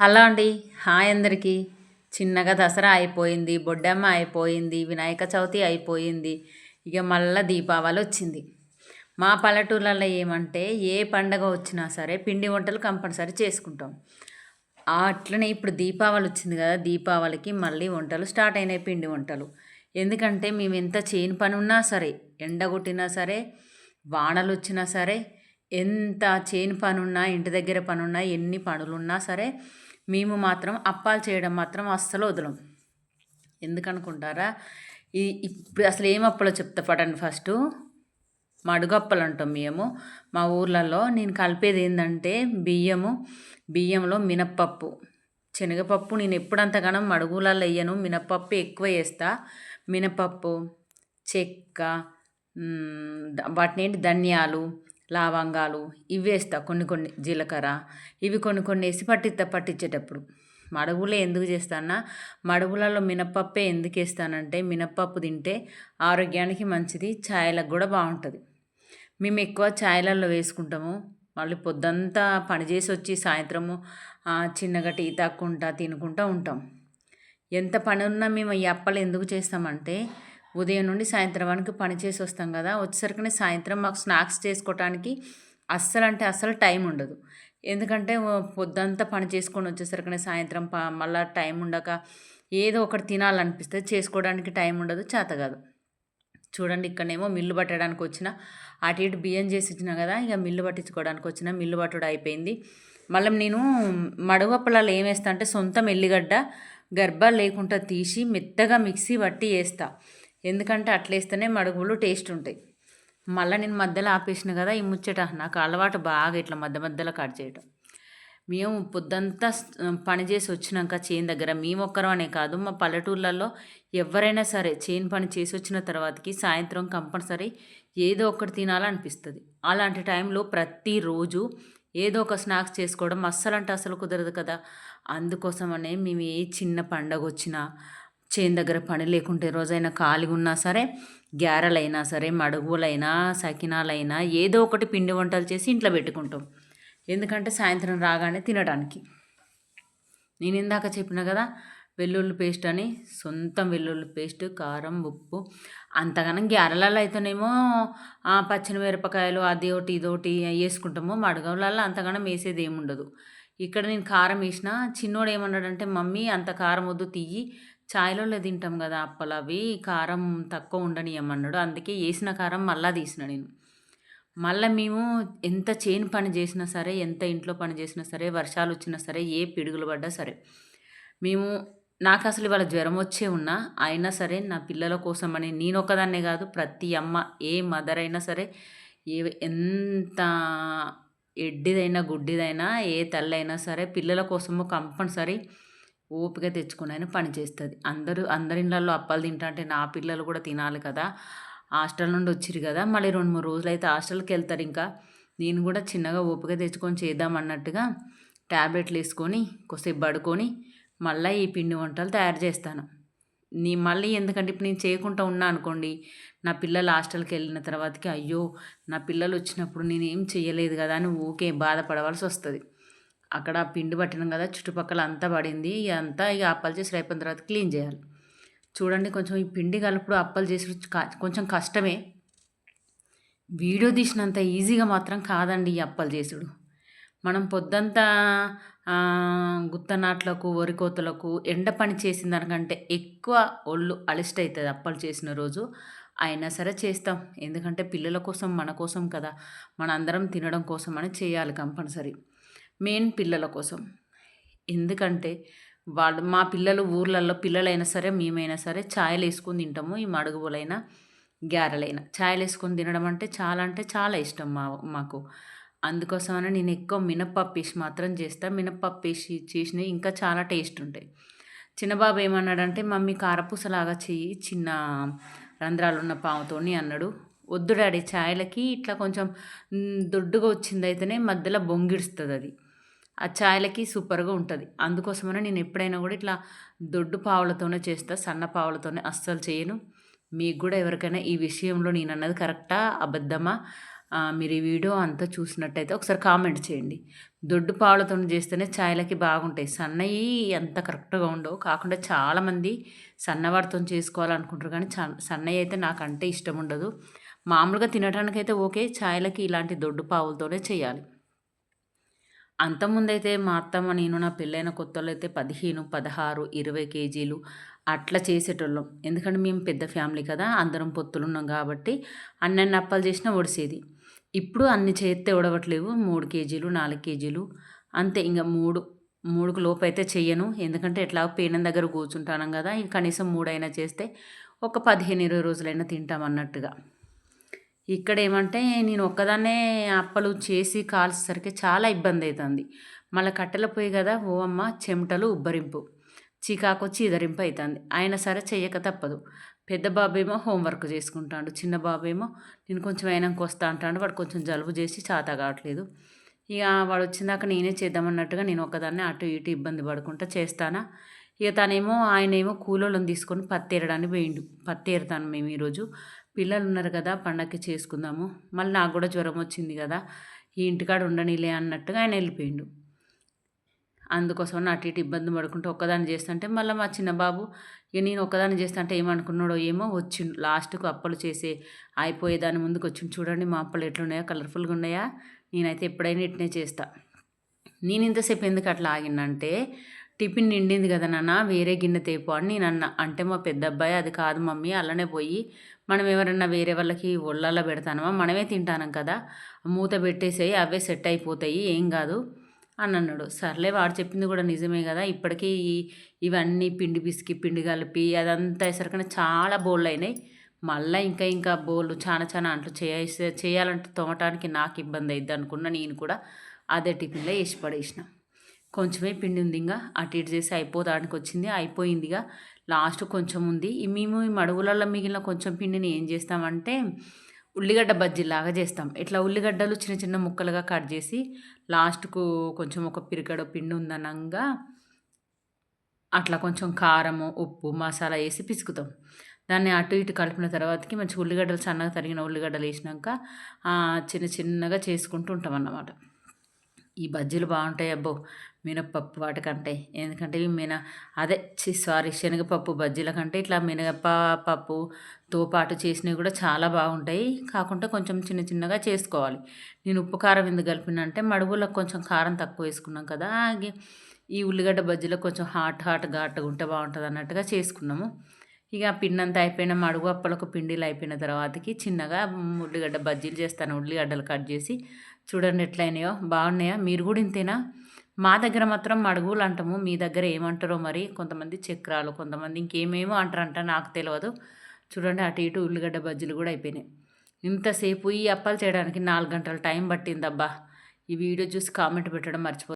Hello అండి. Hi అందరికీ. చిన్నగా దసరా అయిపోయింది బొడ్డమ్మ అయిపోయింది వినాయక చవితి అయిపోయింది. ఇక మళ్ళీ దీపావళి వచ్చింది. మా పల్లెటూర్లలో ఏమంటే ఏ పండగ వచ్చినా సరే పిండి వంటలు కంపల్సరీ చేసుకుంటాం. అట్లనే ఇప్పుడు దీపావళి వచ్చింది కదా దీపావళికి మళ్ళీ వంటలు స్టార్ట్ అయినాయి పిండి వంటలు. ఎందుకంటే మేము ఎంత చేయని పని ఉన్నా సరే ఎండ కొట్టినా సరే వానలు వచ్చినా సరే ఎంత చేను పనున్నా ఇంటి దగ్గర పనున్నా ఎన్ని పనులున్నా సరే మేము మాత్రం అప్పాలు చేయడం మాత్రం అస్సలు వదలం. ఎందుకనుకుంటారా? ఈ ఇప్పుడు అసలు ఏం అప్పలో చెప్తా పడండి ఫస్ట్. మడుగప్పలు అంటాం మేము. మా ఊర్లలో నేను కలిపేది ఏంటంటే బియ్యము బియ్యంలో మినప్పప్పు. శనగపప్పు నేను ఎప్పుడంతగానో మడుగులలో వేయను మినప్పప్పు ఎక్కువ వేస్తా. మినపప్పు చెక్క వాటినేంటి ధనియాలు లవంగాలు ఇవి వేస్తా కొన్ని కొన్ని జీలకర్ర. ఇవి కొన్ని కొన్ని వేసి పట్టిస్తా పట్టించేటప్పుడు మడుగులో ఎందుకు చేస్తానా మడుగులలో మినప్పప్పే ఎందుకు వేస్తానంటే మినప్పప్పు తింటే ఆరోగ్యానికి మంచిది ఛాయలకు కూడా బాగుంటుంది. మేము ఎక్కువ ఛాయలలో వేసుకుంటాము. మళ్ళీ పొద్దంతా పని చేసి వచ్చి సాయంత్రము చిన్నగా టీ తాక్కుంటా తినుకుంటూ ఉంటాం. ఎంత పని ఉన్నా మేము ఈ అప్పలు ఎందుకు చేస్తామంటే ఉదయం నుండి సాయంత్రం వరకు పని చేసి వస్తాం కదా వచ్చేసరికి సాయంత్రం మాకు స్నాక్స్ చేసుకోవటానికి అస్సలు అంటే అస్సలు టైం ఉండదు. ఎందుకంటే పొద్దంతా పని చేసుకొని వచ్చేసరికి సాయంత్రం ప మళ్ళీ టైం ఉండక ఏదో ఒకటి తినాలనిపిస్తే చేసుకోవడానికి టైం ఉండదు చేత కాదు. చూడండి ఇక్కడనేమో మిల్లు పట్టడానికి వచ్చిన అటు ఇటు బియ్యం చేసి ఇచ్చిన కదా ఇక మిల్లు పట్టించుకోవడానికి వచ్చిన మిల్లు పట్టుడు అయిపోయింది. మళ్ళీ నేను మడుగప్పలలో ఏం వేస్తా అంటే సొంతం ఎల్లిగడ్డ గర్భ లేకుండా తీసి మెత్తగా మిక్సీ పట్టి వేస్తా. ఎందుకంటే అట్లేస్తేనే మడుగులు టేస్ట్ ఉంటాయి. మళ్ళీ నేను మధ్యలో ఆపేసిన కదా ఈ ముచ్చట నాకు అలవాటు బాగా ఇట్లా మధ్య మధ్యలో కట్ చేయటం. మేము పొద్దంతా పని చేసి వచ్చినాక చేను దగ్గర మేమొక్కరం అనే కాదు మా పల్లెటూర్లలో ఎవరైనా సరే చేను పని చేసి వచ్చిన తర్వాతకి సాయంత్రం కంపల్సరీ ఏదో ఒకటి తినాలనిపిస్తుంది. అలాంటి టైంలో ప్రతిరోజు ఏదో ఒక స్నాక్స్ చేసుకోవడం అస్సలు అంటే అసలు కుదరదు కదా. అందుకోసమనే మేము ఏ చిన్న పండగ వచ్చినా చేను దగ్గర పని లేకుంటే రోజైనా ఖాళీగా ఉన్నా సరే గ్యారెలైనా సరే మడుగులైనా సకినాలైనా ఏదో ఒకటి పిండి వంటలు చేసి ఇంట్లో పెట్టుకుంటాం. ఎందుకంటే సాయంత్రం రాగానే తినడానికి. నేను ఇందాక చెప్పిన కదా వెల్లుల్లి పేస్ట్ అని సొంతం వెల్లుల్లి పేస్ట్ కారం ఉప్పు అంతగానం గ్యారెలలో అయితేనేమో పచ్చిమిరపకాయలు అది ఒకటి ఇదొకటి వేసుకుంటాము. మడగవులలో అంతగానం వేసేది ఏముండదు. ఇక్కడ నేను కారం వేసిన చిన్నోడు ఏమన్నాడంటే మమ్మీ అంత కారం వద్దు తీయి చాయ్లలో తింటాం కదా అప్పలు అవి కారం తక్కువ ఉండనియమన్నాడు. అందుకే వేసిన కారం మళ్ళా తీసిన నేను. మళ్ళీ మేము ఎంత చేను పని చేసినా సరే ఎంత ఇంట్లో పని చేసినా సరే వర్షాలు వచ్చినా సరే ఏ పిడుగులు పడ్డా సరే. మేము నాకు అసలు ఇవాళ జ్వరం వచ్చే ఉన్నా అయినా సరే నా పిల్లల కోసం అని నేను ఒకదాన్నే కాదు ప్రతి అమ్మ ఏ మదర్ అయినా సరే ఏ ఎంత ఎడ్డిదైనా గుడ్డిదైనా ఏ తల్లైనా అయినా సరే పిల్లల కోసము కంపల్సరీ ఓపిక తెచ్చుకుని పని చేస్తుంది. అందరూ అందరిళ్ళల్లో అప్పాలు తింటా అంటే నా పిల్లలు కూడా తినాలి కదా. హాస్టల్ నుండి వచ్చిరు కదా. మళ్ళీ రెండు మూడు రోజులు అయితే హాస్టల్కి వెళ్తారు ఇంకా. నేను కూడా చిన్నగా ఓపిక తెచ్చుకొని చేద్దాం అన్నట్టుగా ట్యాబ్లెట్లు వేసుకొని కొద్దిసేపు పడుకొని మళ్ళీ ఈ పిండి వంటలు తయారు చేస్తాను. నీ మళ్ళీ ఎందుకంటే ఇప్పుడు నేను చేయకుండా ఉన్నా అనుకోండి నా పిల్లలు హాస్టల్కి వెళ్ళిన తర్వాతకి అయ్యో నా పిల్లలు వచ్చినప్పుడు నేనేం చేయలేదు కదా అని ఊకే బాధపడవలసి వస్తుంది. అక్కడ పిండి పట్టినాం కదా చుట్టుపక్కల అంతా పడింది. అంతా ఇక అప్పలు చేసి అయిపోయిన తర్వాత క్లీన్ చేయాలి. చూడండి కొంచెం ఈ పిండి కలుపుడు అప్పలు చేసి కొంచెం కష్టమే. వీడియో తీసినంత ఈజీగా మాత్రం కాదండి ఈ అప్పలు చేసుడు. మనం పొద్దంతా గుత్తనాట్లకు వరికోతలకు ఎండ పని చేసిన దానికంటే ఎక్కువ ఒళ్ళు అలిస్ట్ అవుతుంది అప్పలు చేసిన రోజు. అయినా సరే చేస్తాం. ఎందుకంటే పిల్లల కోసం మన కోసం కదా. మన అందరం తినడం కోసం అని చేయాలి కంపల్సరీ. మెయిన్ పిల్లల కోసం. ఎందుకంటే వాళ్ళు మా పిల్లలు ఊర్లలో పిల్లలైనా సరే మేమైనా సరే ఛాయలు వేసుకొని తింటాము. ఈ మడుగులైనా గ్యారెలైనా ఛాయలు వేసుకొని తినడం అంటే చాలా అంటే చాలా ఇష్టం మా మాకు. అందుకోసమని నేను ఎక్కువ మినప్పప్పు వేసి మాత్రం చేస్తాను మినప్పప్పు వేసి చేసినవి ఇంకా చాలా టేస్ట్ ఉంటాయి. చిన్నబాబు ఏమన్నాడంటే మమ్మీ కారపూసలాగా చెయ్యి చిన్న రంధ్రాలు ఉన్న పాముతోని అన్నాడు. వద్దు డాడీ ఛాయలకి ఇట్లా కొంచెం దొడ్డుగా వచ్చింది అయితేనే మధ్యలో బొంగిడుస్తుంది అది ఆ ఛాయలకి సూపర్గా ఉంటుంది. అందుకోసమనే నేను ఎప్పుడైనా కూడా ఇట్లా దొడ్డు పావులతోనే చేస్తా సన్న పావులతోనే అస్సలు చేయను. మీకు కూడా ఎవరికైనా ఈ విషయంలో నేను అన్నది కరెక్టా అబద్ధమా? మీరు ఈ వీడియో అంతా చూసినట్టయితే ఒకసారి కామెంట్ చేయండి. దొడ్డు పావులతో చేస్తేనే ఛాయలకి బాగుంటాయి. సన్నవి అంత కరెక్ట్గా ఉండవు. కాకుండా చాలామంది సన్నవాటితో చేసుకోవాలనుకుంటారు కానీ చ- సన్నవి అయితే నాకు అంటే ఇష్టం ఉండదు. మామూలుగా తినడానికైతే ఓకే. ఛాయలకి ఇలాంటి దొడ్డు పావులతోనే చేయాలి. అంతకుముందైతే మా అత్తమ్మ నేను నా పెళ్ళైన కొత్తలో అయితే పదిహేను పదహారు ఇరవై కేజీలు అట్లా చేసేటోళ్ళం. ఎందుకంటే మేము పెద్ద ఫ్యామిలీ కదా అందరం పొత్తులు ఉన్నాం కాబట్టి అన్నన్ని అప్పాలు చేసినా ఒడిసేది. ఇప్పుడు అన్ని చేస్తే ఉడవట్లేవు మూడు కేజీలు నాలుగు కేజీలు అంతే. ఇంకా మూడు మూడుకు లోపు అయితే చెయ్యను. ఎందుకంటే ఎట్లా పేనం దగ్గర కూర్చుంటాను కదా ఇంక కనీసం మూడైనా చేస్తే ఒక పదిహేను ఇరవై రోజులైనా తింటాం అన్నట్టుగా. ఇక్కడ ఏమంటే నేను ఒక్కదాన్నే అప్పలు చేసి కాల్చేసరికి చాలా ఇబ్బంది అవుతుంది మళ్ళీ కట్టెల పొయ్యి కదా ఓ అమ్మ చెమటలు ఉబ్బరింపు చికాకు ఇదరింపు అవుతుంది అయినా సరే చెయ్యక తప్పదు. పెద్ద బాబు ఏమో హోంవర్క్ చేసుకుంటాడు చిన్న బాబు ఏమో నేను కొంచెం అయినాక వస్తా అంటాడు వాడు కొంచెం జలుబు చేసి చాత కావట్లేదు. ఇక వాడు వచ్చిందాక నేనే చేద్దామన్నట్టుగా నేను ఒకదాన్ని అటు ఇటు ఇబ్బంది పడుకుంటా చేస్తానా? ఇక తనేమో ఆయనేమో కూలోళ్ళని తీసుకొని పత్తేరడానికి పోయిండు. పత్తేరుతాను మేము ఈరోజు. పిల్లలు ఉన్నారు కదా పండక్కి చేసుకుందాము. మళ్ళీ నాకు కూడా జ్వరం వచ్చింది కదా ఈ ఇంటికాడ ఉండనిలే అన్నట్టుగా ఆయన వెళ్ళిపోయిండు. అందుకోసం అటు ఇటు ఇబ్బంది పడుకుంటూ ఒక్కదాన్ని చేస్తుంటే మళ్ళీ మా చిన్న బాబు ఇక నేను ఒక్కదాన్ని చేస్తుంటే ఏమనుకున్నాడో ఏమో వచ్చిండు. లాస్ట్కు అప్పలు చేసే అయిపోయే దాని ముందుకు వచ్చిండు. చూడండి మా అప్పలు ఎట్లున్నాయా కలర్ఫుల్గా ఉన్నాయా? నేనైతే ఎప్పుడైనా ఇట్నే చేస్తా. నేను ఇంతసేపు ఎందుకు అట్లా ఆగిందంటే టిఫిన్ నిండింది కదా నాన్న వేరే గిన్నె తేపు అని నేను అన్న. అంటే మా పెద్ద అబ్బాయి అది కాదు మమ్మీ అలానే పోయి మనం ఎవరన్నా వేరే వాళ్ళకి ఒళ్ళల్లో పెడతానమా? మనమే తింటానం కదా. మూత పెట్టేసేయి అవే సెట్ అయిపోతాయి. ఏం కాదు. అని అన్నాడు. సర్లే వాడు చెప్పింది కూడా నిజమే కదా. ఇప్పటికీ ఇవన్నీ పిండి పిసికి పిండి కలిపి అదంతా వేసరికనే చాలా బోళ్ళు అయినాయి. మళ్ళీ ఇంకా ఇంకా బోళ్ళు చాలా చాలా అంట్లు చేయాల్సి చేయాలంటే తోమటానికి నాకు ఇబ్బంది అయింది అనుకున్నా నేను కూడా. అదే టిఫిన్లో వేసి పడేసిన. కొంచెమే పిండి ఉంది ఇంకా. అటు ఇటు చేసి అయిపోదానికి వచ్చింది. అయిపోయిందిగా లాస్ట్ కొంచెం ఉంది. మేము ఈ మడుగులలో మిగిలిన కొంచెం పిండిని ఏం చేస్తామంటే ఉల్లిగడ్డ బజ్జీలాగా చేస్తాం. ఇట్లా ఉల్లిగడ్డలు చిన్న చిన్న ముక్కలుగా కట్ చేసి లాస్ట్కు కొంచెం ఒక పిరికడ పిండి ఉందనంగా అట్లా కొంచెం కారము ఉప్పు మసాలా వేసి పిసుకుతాం. దాన్ని అటు ఇటు కలిపిన తర్వాతకి మంచి ఉల్లిగడ్డలు సన్నగా తరిగిన ఉల్లిగడ్డలు వేసినాక చిన్న చిన్నగా చేసుకుంటూ ఉంటాం అన్నమాట ఈ బజ్జీలు బాగుంటాయి అబ్బో. మినప్పప్పు వాటికంటే. ఎందుకంటే ఇవి మిన అదే చి సారీ శనగపప్పు బజ్జీల కంటే ఇట్లా మినప పప్పుతో పాటు చేసినవి కూడా చాలా బాగుంటాయి. కాకుంటే కొంచెం చిన్న చిన్నగా చేసుకోవాలి. నేను ఉప్పు కారం ఎందుకు కలిపినంటే మడుగులకు కొంచెం కారం తక్కువ వేసుకున్నాం కదా ఈ ఉల్లిగడ్డ బజ్జీలో కొంచెం హాట్ హాట్ ఘాటుగా ఉంటే బాగుంటుంది అన్నట్టుగా చేసుకున్నాము. ఇక పిండి అంతా అయిపోయిన మడుగు అప్పలకు పిండిలు అయిపోయిన తర్వాతకి చిన్నగా ఉల్లిగడ్డ బజ్జీలు చేస్తాను. ఉల్లిగడ్డలు కట్ చేసి చూడండి ఎట్లయినాయో బాగున్నాయా? మీరు కూడా ఇంతేనా? మా దగ్గర మాత్రం మడుగులు అంటాము మీ దగ్గర ఏమంటారో మరి కొంతమంది చక్రాలు కొంతమంది ఇంకేమేమో అంటారంట నాకు తెలియదు చూడండి అటు ఇటు ఉల్లిగడ్డ బజ్జీలు కూడా అయిపోయినాయి. ఇంతసేపు ఈ అప్పాలు చేయడానికి నాలుగు గంటల టైం పట్టిందబ్బా. ఈ వీడియో చూసి కామెంట్ పెట్టడం మర్చిపో